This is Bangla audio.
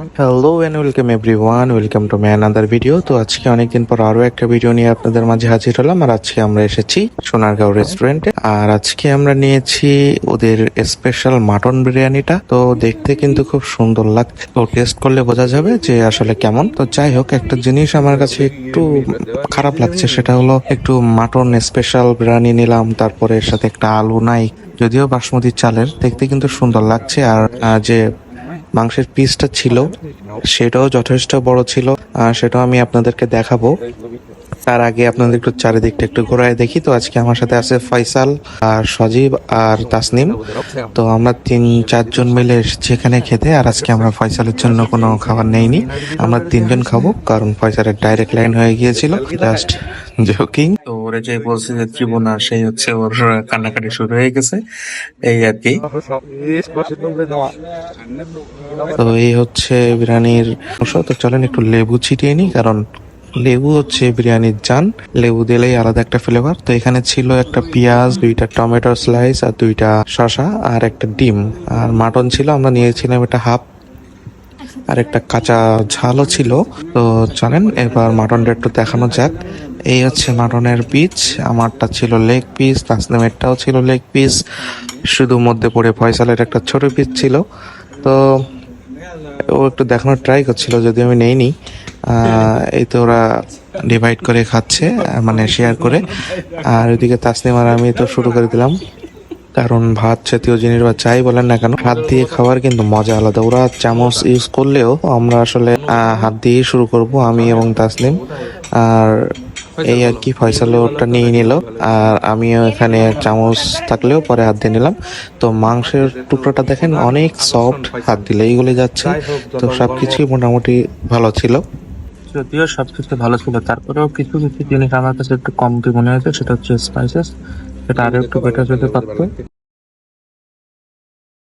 Hello and welcome everyone welcome to my another video তো আজকে অনেকদিন পর আরও একটা ভিডিও নিয়ে আপনাদের মাঝে হাজির হলাম। আর আজকে আমরা এসেছি সোনারগাঁও রেস্টুরেন্টে আর আজকে আমরা নিয়েছি ওদের স্পেশাল মাটন বিরিয়ানিটা। তো দেখতে কিন্তু খুব সুন্দর লাগছে তো টেস্ট করলে বোঝা যাবে যে আসলে কেমন। তো যাই হোক, একটা জিনিস আমার কাছে একটু খারাপ লাগছে। সেটা হলো একটু মাটন স্পেশাল বিরিয়ানি নিলাম। তারপরে এর সাথে একটা আলু নাই। যদিও বাসমতি চালের। দেখতে কিন্তু সুন্দর লাগছে। আর যে মাংসের পিসটা ছিল, সেটাও যথেষ্ট বড় ছিল, আর সেটাও আমি আপনাদেরকে দেখাবো। তার আগে আপনাদের একটু চারিদিকটা একটু ঘোরায় দেখি। তো আজকে আমার সাথে আছে ফয়সাল আর সজীব আর তাসনিম। তো আমরা তিন, চারজন মিলে এসেছি এখানে খেতে, আর আজকে আমরা ফয়সালের জন্য কোনো খাবার নেইনি। আমরা তিনজন খাব, কারণ ফয়সালের ডাইরেক্ট লাইন হয়ে গিয়েছিল। জাস্ট জোকিং তো যে বলছে যে ত্রিভুবনা সেই হচ্ছে ওর কান্নাকাটি শুরু হয়ে গেছে। এই আর কি। তো এই হচ্ছে বিরিয়ানির অংশ। তো চলেন একটু লেবু ছিটিয়ে নিই, কারণ লেবু হচ্ছে বিরিয়ানির জান। লেবু দিলেই আলাদা একটা ফ্লেভার তো এখানে ছিল একটা পেঁয়াজ, দুইটা টমেটো স্লাইস আর দুইটা শসা আর একটা ডিম। আর মাটন ছিল, আমরা নিয়েছিলাম একটা হাফ আর একটা কাঁচা ঝালও ছিল। তো চলেন, এবার মাটনটা একটু দেখানো যাক। এই হচ্ছে মাটনের পিস আমারটা ছিল লেগ পিস তাসনিমেরটাও ছিল লেগ পিস শুধু মধ্যে পড়ে ফয়সালের একটা ছোট পিস ছিল। তো ও একটু দেখানোর ট্রাই করছিল যদি আমি নেইনি। এই তো ওরা ডিভাইড করে খাচ্ছে মানে শেয়ার করে। আর ওইদিকে তাসনিম আর আমি তো শুরু করে দিলাম। কারণ ভাত জাতীয় জিনিস বা চাই বলেন না কেন, হাত দিয়ে খাওয়ার কিন্তু মজা আলাদা। ওরা চামচ ইউজ করলেও আমরা আসলে হাত দিয়েই শুরু করব, আমি এবং তাসনিম আর এই আর কি ফয়সাল ওটা নিয়ে নিল। আর আমিও এখানে চামচ থাকলেও পরে হাত দিয়ে নিলাম। তো মাংসের টুকরোটা দেখেন, অনেক সফট হাত দিলে এইগুলো যাচ্ছে। তো সব কিছুই মোটামুটি ভালো ছিল। যদিও সব কিছু ভালো ছিল, তারপরেও কিছু কিছু জিনিস আমার কাছে একটু কমতি মনে হয়েছে, সেটা হচ্ছে স্পাইসেস সেটা আরও একটু বেটার হতে পারতো।